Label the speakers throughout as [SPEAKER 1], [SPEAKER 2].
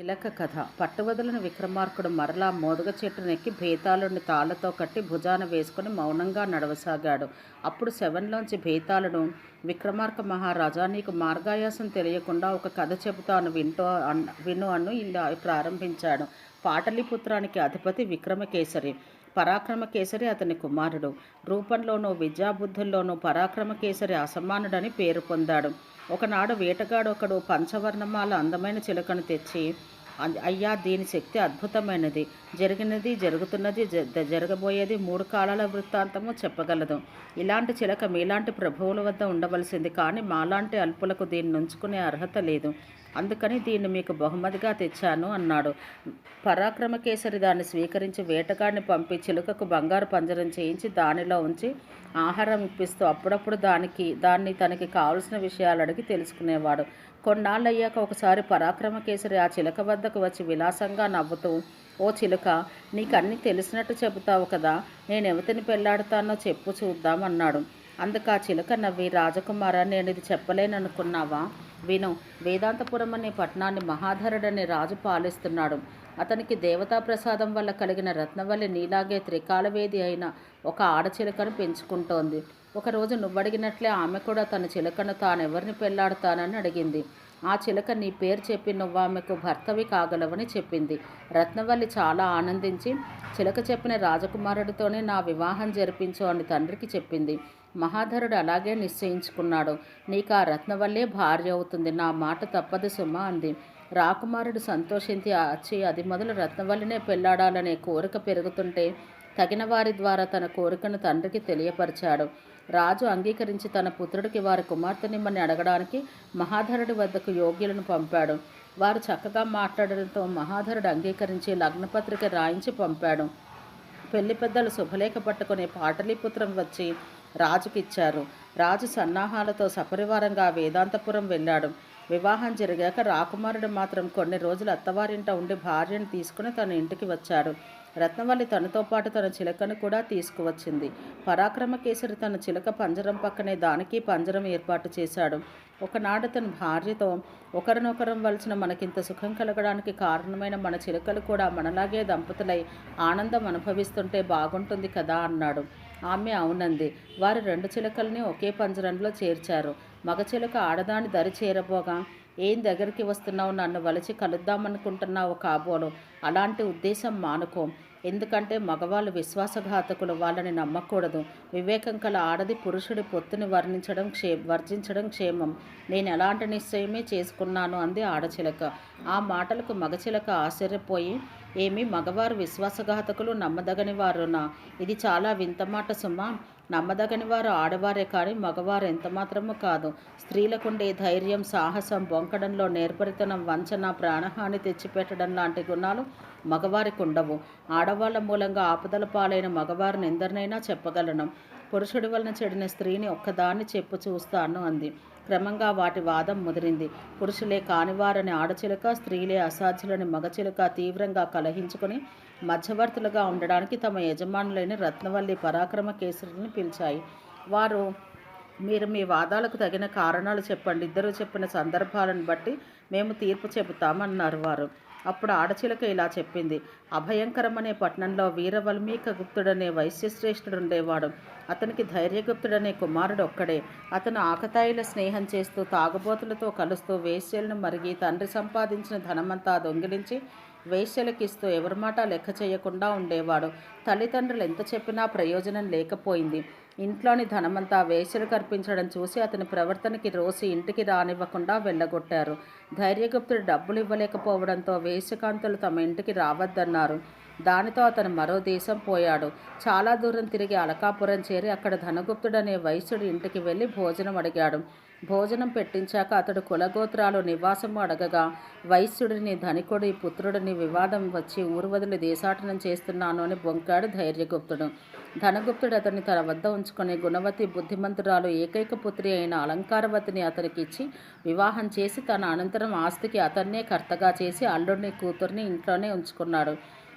[SPEAKER 1] చిలక కథ. పట్టువదలని విక్రమార్కుడు మరలా మోదుగ చెట్టునెక్కి భేతాళుడిని తాళ్ళతో కట్టి భుజాన వేసుకుని మౌనంగా నడవసాగాడు. అప్పుడు శవన్లోంచి భేతాళుడు విక్రమార్క మహారాజా నీకు మార్గాయాసం తెలియకుండా ఒక కథ చెబుతాను వింటో అన్ విను అను ఇలా ప్రారంభించాడు. పాటలీపుత్రానికి అధిపతి విక్రమకేసరి. పరాక్రమకేసరి అతని కుమారుడు. రూపంలోనూ విద్యాబుద్ధుల్లోనూ పరాక్రమకేసరి అసమానుడని పేరు పొందాడు. ఒకనాడు వేటగాడు ఒకడు పంచవర్ణమాల అందమైన చిలుకను తెచ్చి అయ్యా దీని శక్తి అద్భుతమైనది. జరిగినది జరుగుతున్నది జ- జరగబోయేది మూడు కాలాల వృత్తాంతము చెప్పగలదు. ఇలాంటి చిలక మీలాంటి ప్రభువుల వద్ద ఉండవలసింది కానీ మాలాంటి అల్పులకు దీన్ని ఉంచుకునే అర్హత లేదు. అందుకని దీన్ని మీకు బహుమతిగా తెచ్చాను అన్నాడు. పరాక్రమకేసరి దాన్ని స్వీకరించి వేటగాడిని పంపి చిలుకకు బంగారు పంజరం చేయించి దానిలో ఉంచి ఆహారం ఇప్పిస్తూ అప్పుడప్పుడు దానికి దాన్ని తనకి కావలసిన విషయాలు అడిగి తెలుసుకునేవాడు. కొన్నాళ్ళు అయ్యాక ఒకసారి పరాక్రమకేసరి ఆ చిలక వద్దకు వచ్చి విలాసంగా నవ్వుతూ ఓ చిలుక నీకన్నీ తెలిసినట్టు చెబుతావు కదా నేను ఎవతిని పెళ్ళాడుతానో చెప్పు చూద్దామన్నాడు అందుకు ఆ చిలుక నవ్వి రాజకుమార నేను ఇది చెప్పలేననుకున్నావా? విను వేదాంతపురం అనే పట్టణాన్ని మహాధరుడనే రాజు పాలిస్తున్నాడు. అతనికి దేవతా ప్రసాదం వల్ల కలిగిన రత్నవల్లి నీలాగే త్రికాలవేది అయిన ఒక ఆడచిలుకను పెంచుకుంటోంది. ఒకరోజు నువ్వడిగినట్లే ఆమె కూడా తన చిలుకను తానెవరిని పెళ్ళాడుతానని అడిగింది. ఆ చిలక నీ పేరు చెప్పి నువ్వు ఆమెకు భర్తవి కాగలవని చెప్పింది. రత్నవల్లి చాలా ఆనందించి చిలక చెప్పిన రాజకుమారుడితోనే నా వివాహం జరిపించు అని తండ్రికి చెప్పింది. మహాధరుడు అలాగే నిశ్చయించుకున్నాడు. నీకు ఆ రత్నవల్లే భార్య అవుతుంది నా మాట తప్పదు సుమ అంది. రాకుమారుడు సంతోషించి వచ్చి అది మొదలు రత్నవల్లినే పెళ్ళాడాలనే కోరిక పెరుగుతుంటే తగిన వారి ద్వారా తన కోరికను తండ్రికి తెలియపరిచాడు. రాజు అంగీకరించి తన పుత్రుడికి వారి కుమార్తెనిమ్మని అడగడానికి మహాధరుడి వద్దకు యోగ్యులను పంపాడు. వారు చక్కగా మాట్లాడడంతో మహాధరుడు అంగీకరించి లగ్నపత్రిక రాయించి పంపాడు. పెళ్ళి పెద్దలు శుభలేఖ పట్టుకుని పాటలీపుత్రం వచ్చి రాజుకిచ్చారు. రాజు సన్నాహాలతో సపరివారంగా వేదాంతపురం వెళ్ళాడు. వివాహం జరిగాక రాకుమారుడు మాత్రం కొన్ని రోజులు అత్తవారింట ఉండి భార్యను తీసుకుని తన ఇంటికి వచ్చాడు. రత్నవల్లి తనతో పాటు తన చిలకను కూడా తీసుకువచ్చింది. పరాక్రమకేసరి తన చిలక పంజరం పక్కనే దానికి పంజరం ఏర్పాటు చేశాడు. ఒకనాడు తన భార్యతో ఒకరినొకరం వలసిన మనకింత సుఖం కలగడానికి కారణమైన మన చిలుకలు కూడా మనలాగే దంపతులై ఆనందం అనుభవిస్తుంటే బాగుంటుంది కదా అన్నాడు. ఆమె అవునంది. వారు రెండు చిలుకల్ని ఒకే పంజరంలో చేర్చారు. మగ చిలుక ఆడదాని దరి చేరబోగా ఏం దగ్గరికి వస్తున్నావు? నన్ను వలచి కలుద్దామనుకుంటున్నావు కాబోలు. అలాంటి ఉద్దేశం మానుకో. ఎందుకంటే మగవాళ్ళు విశ్వాసఘాతకులు వాళ్ళని నమ్మకూడదు. వివేకం కల ఆడది పురుషుడి పొత్తుని వర్ణించడం క్షే వర్జించడం క్షేమం. నేను ఎలాంటి నిశ్చయమే చేసుకున్నాను అంది ఆడచిలక. ఆ మాటలకు మగచిలక ఆశ్చర్యపోయి ఏమి మగవారు విశ్వాసఘాతకులు నమ్మదగని వారునా? ఇది చాలా వింత మాట సుమా. నమ్మదగని వారు ఆడవారే కానీ మగవారు ఎంతమాత్రము కాదు. స్త్రీలకుండే ధైర్యం సాహసం బొంకడంలో నేర్పరితనం వంచన ప్రాణహాని తెచ్చిపెట్టడం లాంటి గుణాలు మగవారికి ఉండవు ఆడవాళ్ళ మూలంగా ఆపదల పాలైన మగవారిని ఎందరినైనా చెప్పగలను. పురుషుడి వలన చెడిన స్త్రీని ఒక్కదాన్ని చెప్పు చూస్తాను అంది. క్రమంగా వాటి వాదం ముదిరింది. పురుషులే కానివారని ఆడచిలుక స్త్రీలే అసాధ్యులని మగచిలుక తీవ్రంగా కలహించుకుని మధ్యవర్తులుగా ఉండడానికి తమ యజమానులైన రత్నవల్లి పరాక్రమ కేసులను పిలిచాయి. వారు మీరు మీ వాదాలకు తగిన కారణాలు చెప్పండి. ఇద్దరు చెప్పిన సందర్భాలను బట్టి మేము తీర్పు చెబుతామన్నారు వారు. అప్పుడు ఆడచిలక ఇలా చెప్పింది. అభయంకరమనే పట్టణంలో వీరవల్మీక గుప్తుడనే వైశ్యశ్రేష్ఠుడు ఉండేవాడు అతనికి ధైర్యగుప్తుడనే కుమారుడు ఒక్కడే అతను ఆకతాయిల స్నేహం చేస్తూ తాగుబోతులతో కలుస్తూ వేశ్యలను మరిగి తండ్రి సంపాదించిన ధనమంతా దొంగిలించి వేశ్యలకిస్తూ ఎవరి మాట లెక్క చేయకుండా ఉండేవాడు. తల్లిదండ్రులు ఎంత చెప్పినా ప్రయోజనం లేకపోయింది. ఇంట్లోని ధనమంతా వేశ్యలు కర్పించడం చూసి అతని ప్రవర్తనకి రోసి ఇంటికి రానివ్వకుండా వెళ్ళగొట్టారు. ధైర్యగుప్తుడు డబ్బులు ఇవ్వలేకపోవడంతో వేశ్యకాంతులు తమ ఇంటికి రావద్దన్నారు. దానితో అతను మరో దేశం పోయాడు. చాలా దూరం తిరిగి అలకాపురం చేరి అక్కడ ధనగుప్తుడనే వైశ్యుడి ఇంటికి వెళ్ళి భోజనం అడిగాడు. భోజనం పెట్టించాక అతడు కులగోత్రాలు నివాసము అడగగా వైశ్యుడిని ధనికుడి పుత్రుడిని వివాదం వచ్చి ఊరు వదిలి దేశాటనం చేస్తున్నాను అని బొంకాడు ధైర్యగుప్తుడు. ధనగుప్తుడు అతన్ని తన వద్ద ఉంచుకొని గుణవతి బుద్ధిమంతురాలు ఏకైక పుత్రి అయిన అలంకారవతిని అతనికి ఇచ్చి వివాహం చేసి తన అనంతరం ఆస్తికి అతన్నే కర్తగా చేసి అల్లుడిని కూతుర్ని ఇంట్లోనే ఉంచుకున్నాడు.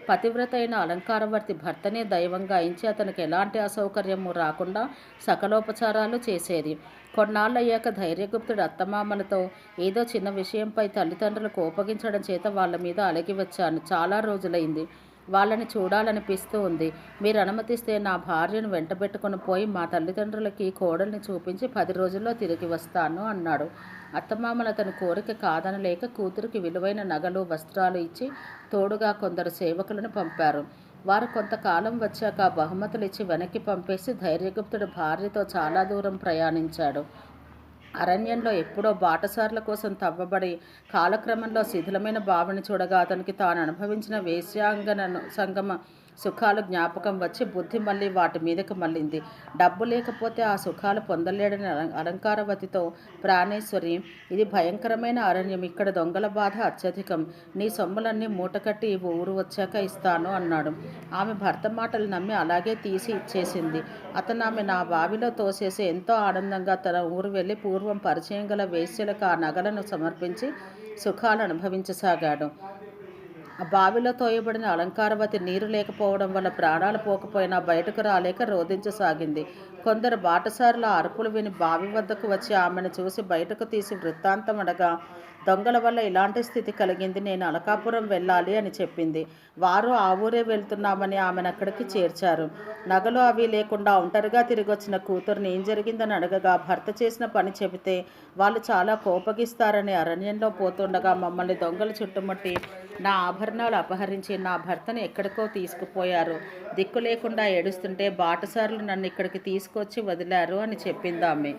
[SPEAKER 1] పతివ్రత అయిన అలంకారవర్తి భర్తనే దైవంగా ఎంచి అతనికి ఎలాంటి అసౌకర్యము రాకుండా సకలోపచారాలు చేసేది. కొన్నాళ్ళయ్యాక ధైర్యగుప్తుడు అత్తమామలతో ఏదో చిన్న విషయంపై తల్లిదండ్రులు కోపగించడం చేత వాళ్ళ మీద అలగి వచ్చాను. చాలా రోజులైంది. వాళ్ళని చూడాలనిపిస్తూ ఉంది. మీరు అనుమతిస్తే నా భార్యను వెంటబెట్టుకుని పోయి మా తల్లిదండ్రులకి కోడల్ని చూపించి పది రోజుల్లో తిరిగి వస్తాను అన్నాడు. అత్తమామల తన కోరిక కాదనలేక కూతురికి విలువైన నగలు వస్త్రాలు ఇచ్చి తోడుగా కొందరు సేవకులను పంపారు. వారు కొంతకాలం వచ్చాక బహుమతులు ఇచ్చి వెనక్కి పంపేసి ధైర్యగుప్తుడు భార్యతో చాలా దూరం ప్రయాణించాడు. అరణ్యంలో ఎప్పుడో బాటసార్ల కోసం తవ్వబడి కాలక్రమంలో శిథిలమైన బావిని చూడగా అతనికి తాను అనుభవించిన వేశ్యాంగనను సంగమ సుఖాలు జ్ఞాపకం వచ్చి బుద్ధి మళ్ళీ వాటి మీదకు మళ్ళింది. డబ్బు లేకపోతే ఆ సుఖాలు పొందలేడని అలంకారవతితో ప్రాణేశ్వరి ఇది భయంకరమైన అరణ్యం. ఇక్కడ దొంగల బాధ అత్యధికం. నీ సొమ్ములన్నీ మూటకట్టి ఈ ఊరు వచ్చాక ఇస్తాను అన్నాడు. ఆమె భర్త మాటలు నమ్మి అలాగే తీసి ఇచ్చేసింది. అతను ఆమె నా బావిలో తోసేసి ఎంతో ఆనందంగా తన ఊరు వెళ్ళి పూర్వం పరిచయం గల వేశ్యలకు ఆ నగలను సమర్పించి సుఖాలు అనుభవించసాగాడు. బావిలో తోయబడిన అలంకారవతి నీరు లేకపోవడం వల్ల ప్రాణాలు పోకపోయినా బయటకు రాలేక రోధించసాగింది. కొందరు బాటసారుల అరుపులు విని బావి వద్దకు వచ్చి ఆమెను చూసి బయటకు తీసి వృత్తాంతం అడగా దొంగల వల్ల ఇలాంటి స్థితి కలిగింది నేను అలకాపురం వెళ్ళాలి అని చెప్పింది. వారు ఆ ఊరే వెళ్తున్నామని ఆమెను అక్కడికి చేర్చారు. నగలు అవి లేకుండా ఒంటరిగా తిరిగి వచ్చిన కూతుర్ని ఏం జరిగిందని అడగగా భర్త చేసిన పని చెబితే వాళ్ళు చాలా కోపగిస్తారని అరణ్యంలో పోతుండగా మమ్మల్ని దొంగలు చుట్టుముట్టి నా ఆభరణాలు అపహరించి నా భర్తను ఎక్కడికో తీసుకుపోయారు. దిక్కు లేకుండా ఏడుస్తుంటే బాటసారులు నన్ను ఇక్కడికి తీసుకొచ్చి వదిలారు అని చెప్పింది ఆమె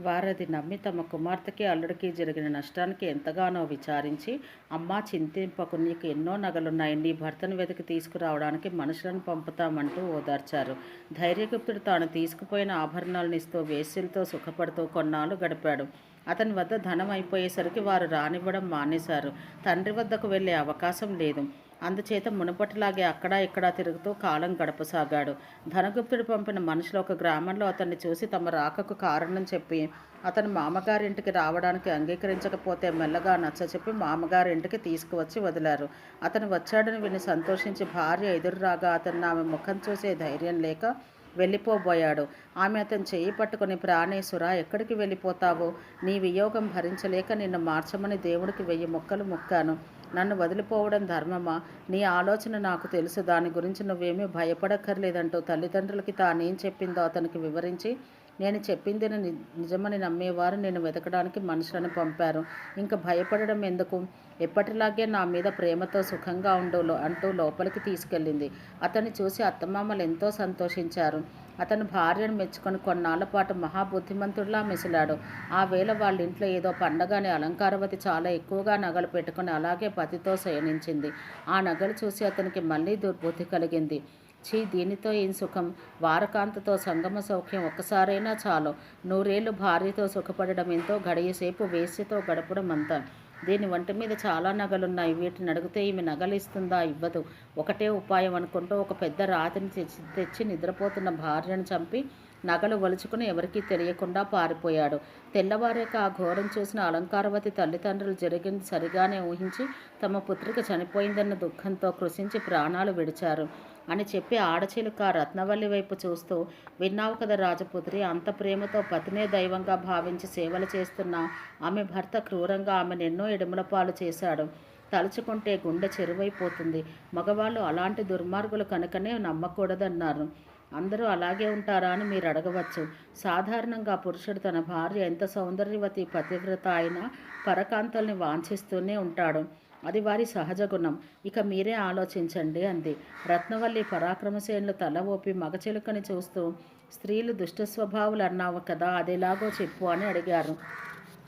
[SPEAKER 1] వారది నమ్మి తమ కుమార్తెకి అల్లుడికి జరిగిన నష్టానికి ఎంతగానో విచారించి అమ్మా చింతింపకు నీకు ఎన్నో నగలున్నాయి. నీ భర్తను వెతికి తీసుకురావడానికి మనుషులను పంపుతామంటూ ఓదార్చారు. ధైర్యగుప్తుడు తాను తీసుకుపోయిన ఆభరణాలను ఇస్తూ వేసులతో సుఖపడుతూ కొన్నాళ్ళు గడిపాడు. అతని వద్ద ధనం అయిపోయేసరికి వారు రానివ్వడం మానేశారు. తండ్రి వద్దకు వెళ్ళే అవకాశం లేదు. అందుచేత మునుపటిలాగే అక్కడ ఇక్కడ తిరుగుతూ కాలం గడపసాగాడు. ధనగుప్తుడు పంపిన మనుషులు ఒక గ్రామంలో అతన్ని చూసి తమ రాకకు కారణం చెప్పి అతను మామగారింటికి రావడానికి అంగీకరించకపోతే మెల్లగా నచ్చచెప్పి మామగారింటికి తీసుకువచ్చి వదిలారు. అతను వచ్చాడని విని సంతోషించి భార్య ఎదురు రాగా అతను ఆమె ముఖం చూసే ధైర్యం లేక వెళ్ళిపోబోయాడు. ఆమె అతను చేయి పట్టుకుని ప్రాణేశ్వర ఎక్కడికి వెళ్ళిపోతావో? నీ వియోగం భరించలేక నిన్ను మార్చమని దేవుడికి వెయ్యి మొక్కలు మొక్కాను. నన్ను వదిలిపోవడం ధర్మమా? నీ ఆలోచన నాకు తెలుసు. దాని గురించి నువ్వేమీ భయపడక్కర్లేదంటూ తల్లిదండ్రులకి తానేం చెప్పిందో అతనికి వివరించి నేను చెప్పింది ని- నిజమని నమ్మేవారు. నేను వెతకడానికి మనుషులను పంపారు. ఇంకా భయపడడం ఎందుకు? ఎప్పటిలాగే నా మీద ప్రేమతో సుఖంగా ఉండు అంటూ లోపలికి తీసుకెళ్ళింది. అతన్ని చూసి అత్తమామలు ఎంతో సంతోషించారు. అతను భార్యను మెచ్చుకొని కొన్నాళ్ళ పాటు మహాబుద్ధిమంతుడిలా మెసిలాడు. ఆ వేళ వాళ్ళ ఇంట్లో ఏదో పండగని అలంకారవతి చాలా ఎక్కువగా నగలు పెట్టుకుని అలాగే పతితో శయనించింది. ఆ నగలు చూసి అతనికి మళ్ళీ దుర్బుద్ధి కలిగింది. ఛీ దీనితో ఏం సుఖం? వారకాంతతో సంగమ సౌఖ్యం ఒక్కసారైనా చాలు. నూరేళ్ళు భార్యతో సుఖపడడం ఎంతో గడియసేపు వేసితో గడపడం అంతా. దీని వంటి మీద చాలా నగలున్నాయి. వీటిని అడిగితే ఈమె నగలిస్తుందా? ఇవ్వదు. ఒకటే ఉపాయం అనుకుంటూ ఒక పెద్ద రాతిని తెచ్చి తెచ్చి నిద్రపోతున్న భార్యను చంపి నగలు వలుచుకుని ఎవరికీ తెలియకుండా పారిపోయాడు. తెల్లవారాక ఆ ఘోరం చూసిన అలంకారవతి తల్లిదండ్రులు జరిగింది సరిగానే ఊహించి తమ పుత్రిక చనిపోయిందన్న దుఃఖంతో కృషించి ప్రాణాలు విడిచారు. అని చెప్పి ఆడచిలుక రత్నవల్లి వైపు చూస్తూ విన్నావు కదా రాజపుత్రి అంత ప్రేమతో పతినే దైవంగా భావించి సేవలు చేస్తున్న ఆమె భర్త క్రూరంగా ఆమెను ఎన్నో ఇడుముల పాలు చేశాడు. తలుచుకుంటే గుండె చెరువైపోతుంది. మగవాళ్ళు అలాంటి దుర్మార్గులు కనుకనే నమ్మకూడదన్నారు. అందరూ అలాగే ఉంటారా అని మీరు అడగవచ్చు. సాధారణంగా పురుషుడు తన భార్య ఎంత సౌందర్యవతి పతివ్రత అయినా పరకాంతల్ని వాంఛిస్తూనే ఉంటాడు. అది వారి సహజ గుణం. ఇక మీరే ఆలోచించండి అంది. రత్నవల్లి పరాక్రమసేనులు తల ఊపి మగచిలుకని చూస్తూ స్త్రీలు దుష్ట స్వభావులు అన్నావు కదా అదేలాగో చెప్పు అని అడిగారు.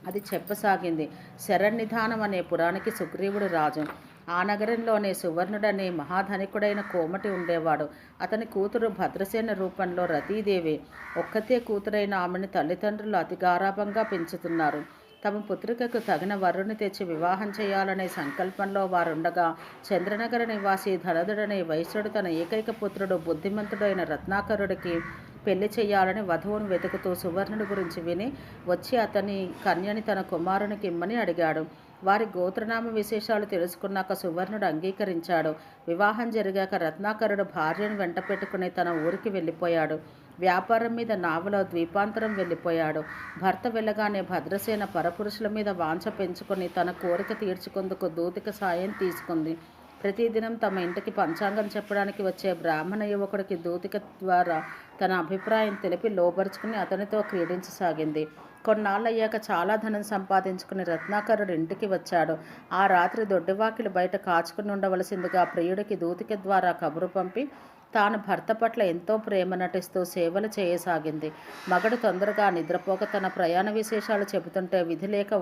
[SPEAKER 1] అది చెప్పసాగింది. శరణ్నిధానం అనే పురానికి సుగ్రీవుడు రాజు. ఆ నగరంలోనే సువర్ణుడనే మహాధనికుడైన కోమటి ఉండేవాడు. అతని కూతురు భద్రసేన రూపంలో రతీదేవి. ఒక్కతే కూతురైన ఆమెను తల్లిదండ్రులు అతి గారాభంగా పెంచుతున్నారు. తమ పుత్రికకు తగిన వరుణ్ణి తెచ్చి వివాహం చేయాలనే సంకల్పంలో వారుండగా చంద్రనగర నివాసి ధనదుడనే వైశ్యుడు తన ఏకైక పుత్రుడు బుద్ధిమంతుడైన రత్నాకరుడికి పెళ్ళి చేయాలని వధువును వెతుకుతూ సువర్ణుడి గురించి విని వచ్చి అతని కన్యని తన కుమారునికి ఇమ్మని అడిగాడు. వారి గోత్రనామ విశేషాలు తెలుసుకున్నాక సువర్ణుడు అంగీకరించాడు. వివాహం జరిగాక రత్నాకరుడు భార్యను వెంట పెట్టుకుని తన ఊరికి వెళ్ళిపోయాడు. వ్యాపారం మీద నావలో ద్వీపాంతరం వెళ్ళిపోయాడు. భర్త వెళ్ళగానే భద్రసేన పరపురుషుల మీద వాంఛ పెంచుకొని తన కోరిక తీర్చుకుందుకు దూతిక సాయం తీసుకుంది. ప్రతిదినం తమ ఇంటికి పంచాంగం చెప్పడానికి వచ్చే బ్రాహ్మణ యువకుడికి దూతిక ద్వారా తన అభిప్రాయం తెలిపి లోబరుచుకుని అతనితో క్రీడించసాగింది. కొన్నాళ్ళయ్యాక చాలా ధనం సంపాదించుకుని రత్నాకరుడు ఇంటికి వచ్చాడు. ఆ రాత్రి దొడ్డివాకిలు బయట కాచుకుని ఉండవలసిందిగా ప్రియుడికి దూతిక ద్వారా కబురు పంపి తాను భర్త పట్ల ఎంతో ప్రేమ నటిస్తూ సేవలు చేయసాగింది. మగడు తొందరగా నిద్రపోక తన ప్రయాణ విశేషాలు చెబుతుంటే విధి లేక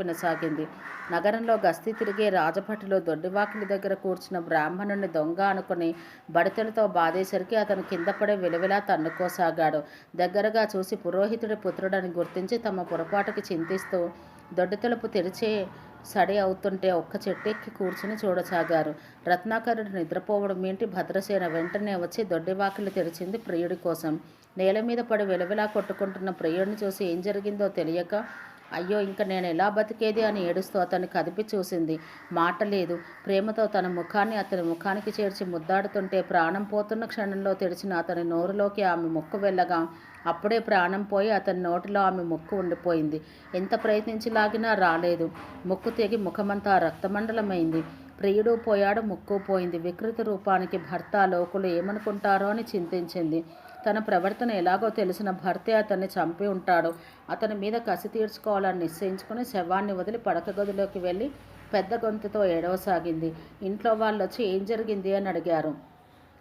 [SPEAKER 1] వినసాగింది. నగరంలో గస్తీ తిరిగే రాజభటులు దొడ్డివాకిలి దగ్గర కూర్చున్న బ్రాహ్మణుని దొంగ అనుకుని బడితలతో బాధేసరికి అతను కింద పడే విలువిలా తన్నుకోసాగాడు. దగ్గరగా చూసి పురోహితుడి పుత్రుడని గుర్తించి తమ పొరపాటుకి చింతిస్తూ దొడ్డి తలుపు తెరిచే సడి అవుతుంటే ఒక్క చెట్టెక్కి కూర్చుని చూడసాగారు. రత్నాకరుడు నిద్రపోవడం ఏంటి? భద్రసేన వెంటనే వచ్చి దొడ్డివాకిలు తెరిచింది ప్రియుడి కోసం. నేల మీద పడి వెలవెలా కొట్టుకుంటున్న ప్రియుడిని చూసి ఏం జరిగిందో తెలియక అయ్యో ఇంక నేను ఎలా బతికేది అని ఏడుస్తూ అతన్ని కదిపి చూసింది. మాట లేదు. ప్రేమతో తన ముఖాన్ని అతని ముఖానికి చేర్చి ముద్దాడుతుంటే ప్రాణం పోతున్న క్షణంలో తెరిచిన అతని నోరులోకి ఆమె ముక్కు వెళ్ళగా అప్పుడే ప్రాణం పోయి అతని నోటిలో ఆమె ముక్కు ఉండిపోయింది. ఎంత ప్రయత్నించి లాగినా రాలేదు. ముక్కు తెగి ముఖమంతా రక్తమండలమైంది. ప్రియుడు పోయాడు ముక్కు పోయింది. వికృత రూపానికి భర్త లోకులు ఏమనుకుంటారో అని చింతించింది. తన ప్రవర్తన ఎలాగో తెలిసిన భర్తే అతన్ని చంపి ఉంటాడు. అతని మీద కసి తీర్చుకోవాలని నిశ్చయించుకుని శవాన్ని వదిలి పడక గదిలోకి వెళ్ళి పెద్ద గొంతుతో ఏడవసాగింది. ఇంట్లో వాళ్ళు వచ్చి ఏం జరిగింది అని అడిగారు.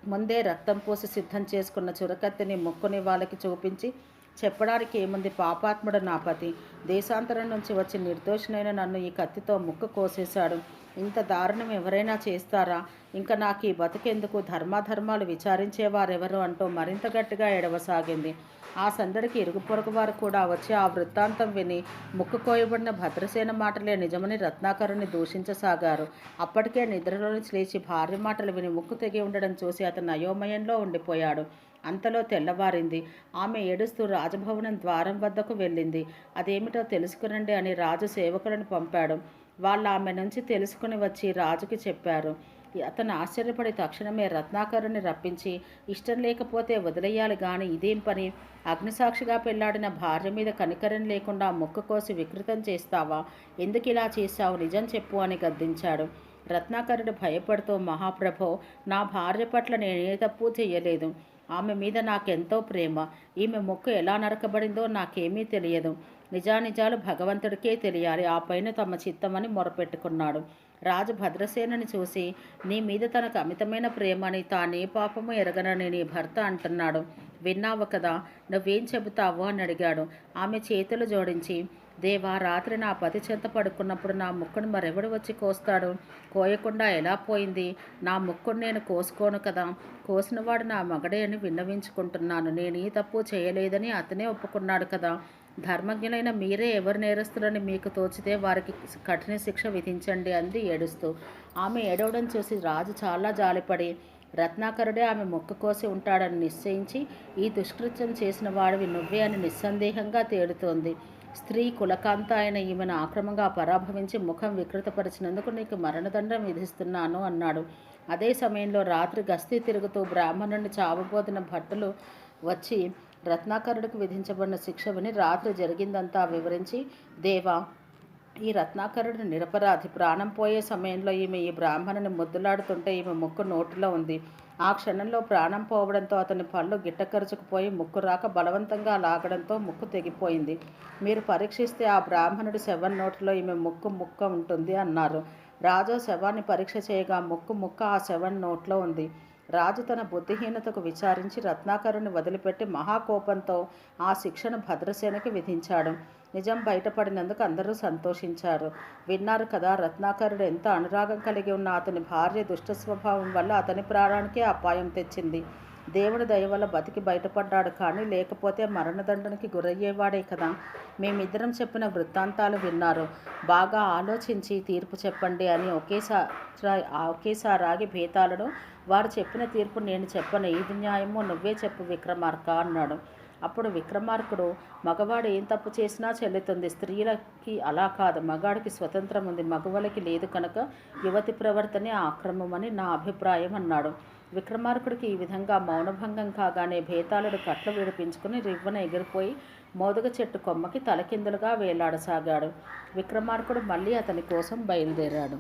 [SPEAKER 1] ముందే రక్తం పోసి సిద్ధం చేసుకున్న చురకత్తిని ముక్కుని వాళ్ళకి చూపించి చెప్పడానికి ఏముంది? పాపాత్ముడు నా పతి. దేశాంతరం నుంచి వచ్చి నిర్దోషినైన నన్ను ఈ కత్తితో ముక్కు కోసేశాడు. ఇంత దారుణం ఎవరైనా చేస్తారా? ఇంకా నాకు ఈ బతుకెందుకు ధర్మాధర్మాలు విచారించేవారెవరు అంటూ మరింత గట్టిగా ఎడవసాగింది. ఆ సందడికి ఇరుగు పొరుగు వారు కూడా వచ్చి ఆ వృత్తాంతం విని ముక్కు కోయబడిన భద్రసేన మాటలే నిజమని రత్నాకరుని దూషించసాగారు. అప్పటికే నిద్రలోని లేచి భార్య మాటలు విని ముక్కు తెగి ఉండడం చూసి అతను అయోమయంలో ఉండిపోయాడు. అంతలో తెల్లవారింది. ఆమె ఏడుస్తూ రాజభవనం ద్వారం వద్దకు వెళ్ళింది. అదేమిటో తెలుసుకురండి అని రాజు సేవకులను పంపాడు. వాళ్ళు ఆమె నుంచి తెలుసుకుని వచ్చి రాజుకి చెప్పారు. అతను ఆశ్చర్యపడి తక్షణమే రత్నాకరుని రప్పించి ఇష్టం లేకపోతే వదిలేయాలి గాని ఇదేం పని? అగ్నిసాక్షిగా పెళ్ళాడిన భార్య మీద కనికరం లేకుండా మొక్క కోసి వికృతం చేస్తావా? ఎందుకు ఇలా చేశావు? నిజం చెప్పు అని గద్దించాడు. రత్నాకరుడు భయపడుతూ మహాప్రభో నా భార్య పట్ల నేనే తప్పు చేయలేదు. ఆమె మీద నాకెంతో ప్రేమ. ఈమె మొక్కు ఎలా నరకబడిందో నాకేమీ తెలియదు. నిజానిజాలు భగవంతుడికే తెలియాలి. ఆ పైన తమ చిత్తమని మొరపెట్టుకున్నాడు. రాజు భద్రసేనని చూసి నీ మీద తనకు అమితమైన ప్రేమని తానే పాపము ఎరగనని నీ భర్త అంటున్నాడు. విన్నావు కదా నువ్వేం చెబుతావు అని అడిగాడు. ఆమె చేతులు జోడించి దేవా రాత్రి నా పతి చెంత పడుకున్నప్పుడు నా ముక్కును మరెవడు వచ్చి కోస్తాడు? కోయకుండా ఎలా పోయింది? నా ముక్కును నేను కోసుకోను కదా. కోసినవాడు నా మగడే అని విన్నవించుకుంటున్నాను. నేను ఈ తప్పు చేయలేదని అతనే ఒప్పుకున్నాడు కదా. ధర్మజ్ఞులైన మీరే ఎవరు నేరస్తులని మీకు తోచితే వారికి కఠిన శిక్ష విధించండి అంది ఏడుస్తూ. ఆమె ఏడవడం చూసి రాజు చాలా జాలిపడి రత్నాకరుడే ఆమె మొక్క కోసి ఉంటాడని నిశ్చయించి ఈ దుష్కృత్యం చేసిన వాడివి నువ్వే అని నిస్సందేహంగా తేలుతోంది. స్త్రీ కులకాంత అయిన ఈమెను ఆక్రమంగా పరాభవించి ముఖం వికృతపరిచినందుకు నీకు మరణదండం విధిస్తున్నాను అన్నాడు. అదే సమయంలో రాత్రి గస్తీ తిరుగుతూ బ్రాహ్మణుని చావబోతున్న భట్టులు వచ్చి రత్నాకరుడికి విధించబడిన శిక్ష విని రాత్రి జరిగిందంతా వివరించి దేవా ఈ రత్నాకరుడు నిరపరాధి. ప్రాణం పోయే సమయంలో ఈమె ఈ బ్రాహ్మణుని ముద్దులాడుతుంటే ఈమె ముక్కు నోటిలో ఉంది. ఆ క్షణంలో ప్రాణం పోవడంతో అతని పళ్ళు గిట్టకరుచుకుపోయి ముక్కు రాక బలవంతంగా లాగడంతో ముక్కు తెగిపోయింది. మీరు పరీక్షిస్తే ఆ బ్రాహ్మణుడి శవం నోటిలో ఈమె ముక్కు ముక్క ఉంటుంది అన్నారు. రాజు శవాన్ని పరీక్ష చేయగా ముక్కు ముక్క ఆ శవం నోట్లో ఉంది. రాజు తన బుద్ధిహీనతకు విచారించి రత్నాకరుని వదిలిపెట్టి మహాకోపంతో ఆ శిక్షను భద్రసేనకి విధించాడు. నిజం బయటపడినందుకు అందరూ సంతోషించారు. విన్నారు కదా రత్నాకరుడు ఎంత అనురాగం కలిగి ఉన్న అతని భార్య దుష్ట స్వభావం వల్ల అతని ప్రాణానికే అపాయం తెచ్చింది. దేవుడి దయ వల్ల బతికి బయటపడ్డాడు కానీ లేకపోతే మరణదండనకి గురయ్యేవాడే కదా. మేమిద్దరం చెప్పిన వృత్తాంతాలు విన్నారు. బాగా ఆలోచించి తీర్పు చెప్పండి అని ఒకేసారి ఒకేసారి ఆగి భేతాలను వారు చెప్పిన తీర్పు నేను చెప్పను ఇది న్యాయమో నువ్వే చెప్పు విక్రమార్క అన్నాడు. అప్పుడు విక్రమార్కుడు మగవాడు ఏం తప్పు చేసినా చెల్లుతుంది. స్త్రీలకి అలా కాదు. మగాడికి స్వతంత్రం ఉంది. మగవాళ్ళకి లేదు కనుక యువతి ప్రవర్తనే ఆక్రమమని నా అభిప్రాయం అన్నాడు. విక్రమార్కుడికి ఈ విధంగా మౌనభంగం కాగానే భేతాళుడు కట్లు విడిపించుకుని రివ్వన ఎగిరిపోయి మోదుగ చెట్టు కొమ్మకి తలకిందులుగా వేలాడసాగాడు. విక్రమార్కుడు మళ్ళీ అతని కోసం బయలుదేరాడు.